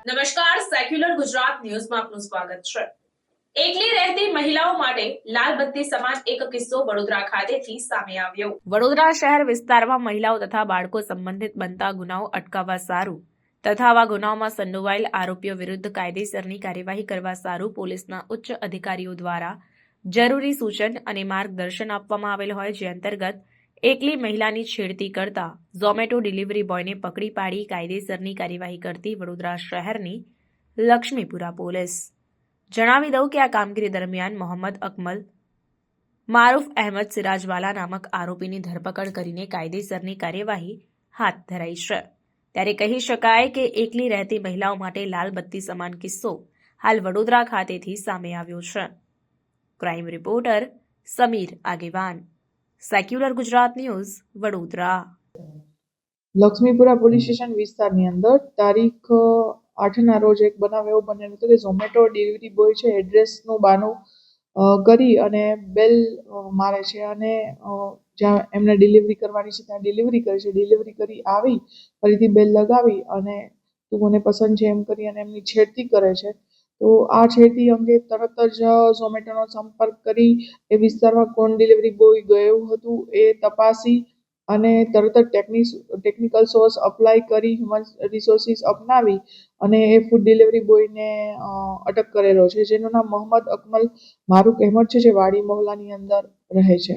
નમસ્કાર સેક્યુલર ગુજરાત ન્યૂઝમાં આપનું સ્વાગત છે. એકલી રહેતી મહિલાઓ માટે લાલ બત્તી સમાન એક કિસ્સો વડોદરા ખાતેથી સામે આવ્યો. વડોદરા શહેર વિસ્તારમાં મહિલાઓ તથા બાળકો સંબંધિત બનતા ગુનાઓ અટકાવવા સારું તથા આવા ગુનાઓમાં સંડોવાયેલ આરોપીઓ વિરુદ્ધ કાયદેસરની કાર્યવાહી કરવા સારું પોલીસના ઉચ્ચ અધિકારીઓ દ્વારા જરૂરી સૂચન અને માર્ગદર્શન આપવામાં આવેલ હોય જે અંતર્ગત એકલી મહિલાની છેડતી કરતા ઝોમેટો ડિલિવરી બોયને પકડી પાડી કાયદેસરની કાર્યવાહી કરતી વડોદરા શહેરની લક્ષ્મીપુરા પોલીસ. જણાવી દઉં કે આ કામગીરી દરમિયાન મોહમ્મદ અકમલ, મારૂફ અહેમદ સિરાજવાલા નામક આરોપીની ધરપકડ કરીને કાયદેસરની કાર્યવાહી હાથ ધરાઈ છે. ત્યારે કહી શકાય કે એકલી રહેતી મહિલાઓ માટે લાલ બત્તી સમાન કિસ્સો હાલ વડોદરા ખાતેથી સામે આવ્યો છે. Crime reporter Samir Agewan. Secular Gujarat news Vadodara Laxmipura police station વિસ્તારની અંદર તારીખ આઠના રોજ એક બનાવ એવો બનેલો હતો કે ઝોમેટો ડિલિવરી બોય છે, એડ્રેસનું બાનું કરી અને બેલ મારે છે અને જ્યાં એમને ડિલિવરી કરવાની છે ત્યાં ડિલિવરી કરે છે. ડિલિવરી કરી આવી, ફરીથી બેલ લગાવી અને તું મને પસંદ છે એમ કરી અને એમની છેડતી કરે છે. તો આ છેતી અંગે તરત જ ઝોમેટોનો સંપર્ક કરી એ વિસ્તારમાં કોણ ડિલિવરી બોય ગયું હતું એ તપાસી અને તરત જ ટેકનિક ટેકનિકલ સોર્સ અપ્લાય કરી, હ્યુમન રિસોર્સિસ અપનાવી અને એ ફૂડ ડિલિવરી બોયને અટક કરેલો છે, જેનું નામ મોહમ્મદ અકમલ મારું અહેમદ છે, જે વાડી મોહલ્લાની અંદર રહે છે.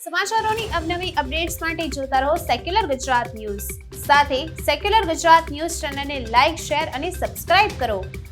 સમાચારોની અવનવી અપડેટ્સ માટે જોતા રહો સેક્યુલર ગુજરાત ન્યૂઝ સાથે સેક્યુલર ગુજરાત ન્યૂઝ ચેનલને લાઇક શેર અને સબસ્ક્રાઇબ કરો.